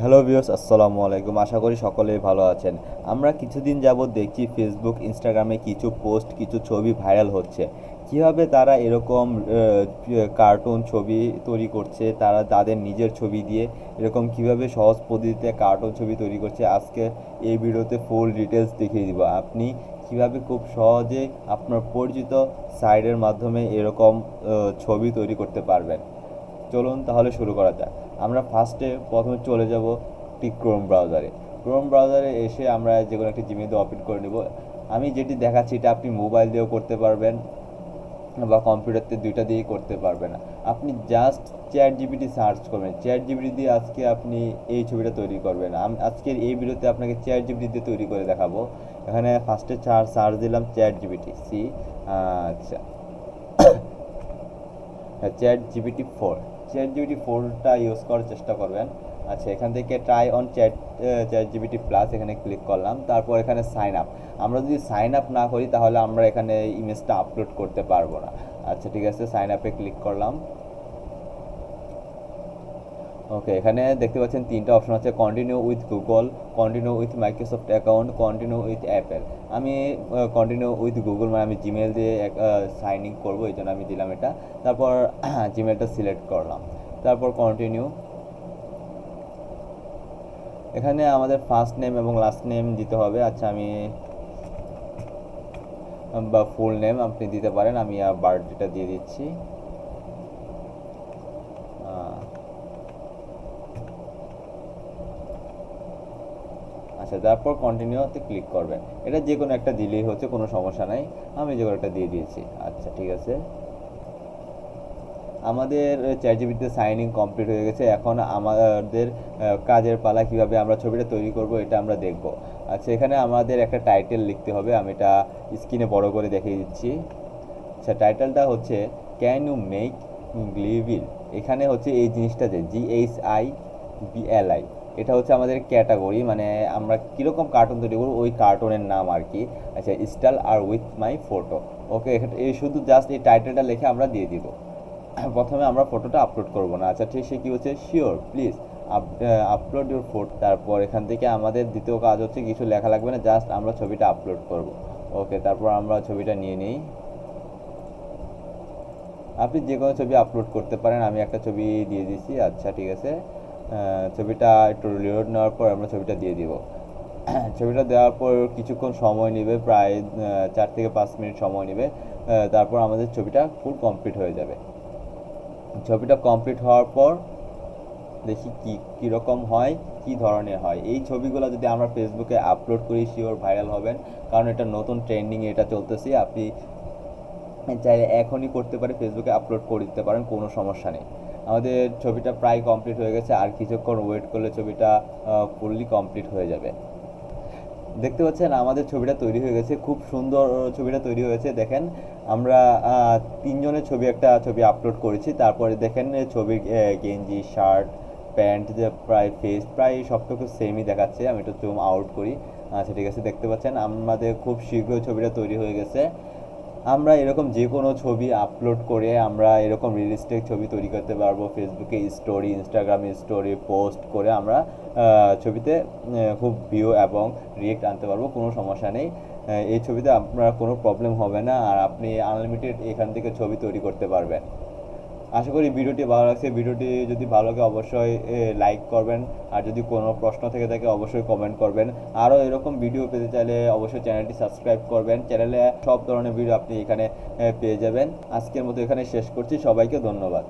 Hello viewers আসসালামু আলাইকুম আশা করি সকলেই ভালো আছেন। আমরা কিছুদিন যাবৎ দেখছি ফেসবুক ইনস্টাগ্রামে কিছু পোস্ট কিছু ছবি ভাইরাল হচ্ছে। কীভাবে তারা এরকম কার্টুন ছবি তৈরি করছে, তারা তাদের নিজের ছবি দিয়ে এরকম কীভাবে সহজ পদ্ধতিতে কার্টুন ছবি তৈরি করছে, আজকে এই ভিডিওতে ফুল ডিটেলস দেখিয়ে দিব। আপনি কীভাবে খুব সহজে আপনার পরিচিত সাইডের মাধ্যমে এরকম ছবি তৈরি করতে পারবেন। চলুন তাহলে শুরু করা যাক। আমরা ফার্স্টে প্রথমে চলে যাব টি ক্রোম ব্রাউজারে ক্রোম ব্রাউজারে এসে আমরা যে কোনো একটি জিমেল অপেন করে নেব। আমি যেটি দেখাচ্ছি এটা আপনি মোবাইল দিয়েও করতে পারবেন বা কম্পিউটারতে দুইটা দিয়েই করতে পারবেন আপনি জাস্ট চ্যাট জিবিটি সার্চ করবেন। চ্যাট জিবিটি দিয়ে আজকে আপনি এই ছবিটা তৈরি করবেন। আমি, আজকের এই ভিডিওতে আপনাকে চ্যাট জিবিটি দিয়ে তৈরি করে দেখাবো। এখানে ফার্স্টে সার্চ দিলাম চ্যাট জিবিটি সি আচ্ছা। Chat GPT four chat GPT ফোরটা ইউজ করার চেষ্টা করবেন। আচ্ছা এখান থেকে try on chat ChatGPT plus এখানে ক্লিক করলাম। তারপর এখানে সাইন আপ আমরা যদি সাইন আপ না করি, তাহলে আমরা এখানে ইমেজটা আপলোড করতে পারব না। আচ্ছা ঠিক আছে সাইন আপে ক্লিক করলাম। ওকে এখানে দেখতে পাচ্ছেন তিনটা অপশন আছে continue with Google continue with Microsoft account continue with Apple আমি কন্টিনিউ উইথ গুগল মানে আমি জিমেল দিয়ে সাইন ইন করব, এই জন্য আমি দিলাম এটা। তারপর জিমেলটা সিলেক্ট করলাম। তারপর কন্টিনিউ এখানে আমাদের ফার্স্ট নেম এবং লাস্ট নেম দিতে হবে। আচ্ছা আমি, বা ফুল নেম আপনি দিতে পারেন, আমি বার্থডেটা দিয়ে দিচ্ছি। আচ্ছা তারপর কন্টিনিউতে ক্লিক করবেন। এটা যে কোনো একটা দিলেই হচ্ছে, কোনো সমস্যা নাই। আমি যে কোনো একটা দিয়ে দিয়েছি। আচ্ছা ঠিক আছে। আমাদের চ্যাট জিবিতে সাইন ইন কমপ্লিট হয়ে গেছে। এখন আমাদের কাজের পালা কীভাবে আমরা ছবিটা তৈরি করব, এটা আমরা দেখব। আচ্ছা এখানে আমাদের একটা টাইটেল লিখতে হবে। আমি এটা স্ক্রিনে বড় করে দেখিয়ে দিচ্ছি। আচ্ছা টাইটেলটা হচ্ছে ক্যান ইউ মেক গ্লিভিল এখানে হচ্ছে এই জিনিসটা যে জি এইচ আই বিএলআই এটা হচ্ছে আমাদের ক্যাটাগরি মানে আমরা কীরকম কার্টুন তৈরি করব, ওই কার্টুনের নাম আর কি। আচ্ছা স্টাইল আর উইথ মাই ফটো ওকে এই শুধু জাস্ট এই টাইটেলটা লিখে আমরা দিয়ে দিব। প্রথমে আমরা ফটোটা আপলোড করব না। আচ্ছা ঠিক সে কী হচ্ছে sure please upload your photo তারপর এখান থেকে আমাদের দ্বিতীয় কাজ হচ্ছে কিছু লেখা লাগবে না জাস্ট আমরা ছবিটা আপলোড করব। ওকে তারপর আমরা ছবিটা নিয়ে নিই। আপনি যে কোনো ছবি আপলোড করতে পারেন, আমি একটা ছবি দিয়ে দিচ্ছি আচ্ছা ঠিক আছে। ছবিটা একটু লোড নেওয়ার পর আমরা ছবিটা দিয়ে দিব। ছবিটা দেওয়ার পর কিছুক্ষণ সময় নেবে, প্রায় চার থেকে পাঁচ মিনিট সময় নেবে তারপর আমাদের ছবিটা ফুল কমপ্লিট হয়ে যাবে। ছবিটা কমপ্লিট হওয়ার পর দেখি কি কীরকম হয়, কি ধরনের হয়। এই ছবিগুলো যদি আমরা ফেসবুকে আপলোড করি শিওর ভাইরাল হবেন, কারণ এটা নতুন ট্রেন্ডিং এটা চলতেছে। আপনি চাইলে এখনই করতে পারে ফেসবুকে আপলোড করে দিতে পারেন, কোনো সমস্যা নেই। আমাদের ছবিটা প্রায় কমপ্লিট হয়ে গেছে, আর কিছুক্ষণ ওয়েট করলে ছবিটা ফুললি কমপ্লিট হয়ে যাবে। দেখতে পাচ্ছেন, আমাদের ছবিটা তৈরি হয়ে গেছে, খুব সুন্দর ছবিটা তৈরি হয়েছে। দেখেন, আমরা তিনজনের ছবি একটা ছবি আপলোড করেছি। তারপরে দেখেন, এ ছবির গেঞ্জি শার্ট প্যান্ট যে প্রায় ফেস প্রায় সবটুকু সেমই দেখাচ্ছে। আমি একটু জুম আউট করি। আচ্ছা ঠিক আছে, দেখতে পাচ্ছেন, আমাদের খুব শীঘ্রই ছবিটা তৈরি হয়ে গেছে। আমরা এরকম যে কোনো ছবি আপলোড করে আমরা এরকম রিয়েলিস্টিক ছবি তৈরি করতে পারব। ফেসবুকে স্টোরি ইনস্টাগ্রামে স্টোরি পোস্ট করে আমরা ছবিতে খুব ভিউ এবং রিয়েক্ট আনতে পারব, কোনো সমস্যা নেই। এই ছবিতে আপনার কোনো প্রবলেম হবে না আর আপনি আনলিমিটেড এখান থেকে ছবি তৈরি করতে পারবেন। আশা করি ভিডিওটি ভালো লাগছে। ভিডিওটি যদি ভালো লাগে অবশ্যই লাইক করবেন। আর যদি কোনো প্রশ্ন থেকে থাকে অবশ্যই কমেন্ট করবেন। আরও এরকম ভিডিও পেতে চাইলে অবশ্যই চ্যানেলটি সাবস্ক্রাইব করবেন। চ্যানেলে সব ধরনের ভিডিও আপনি এখানে পেয়ে যাবেন। আজকের মতো এখানে শেষ করছি। সবাইকে ধন্যবাদ।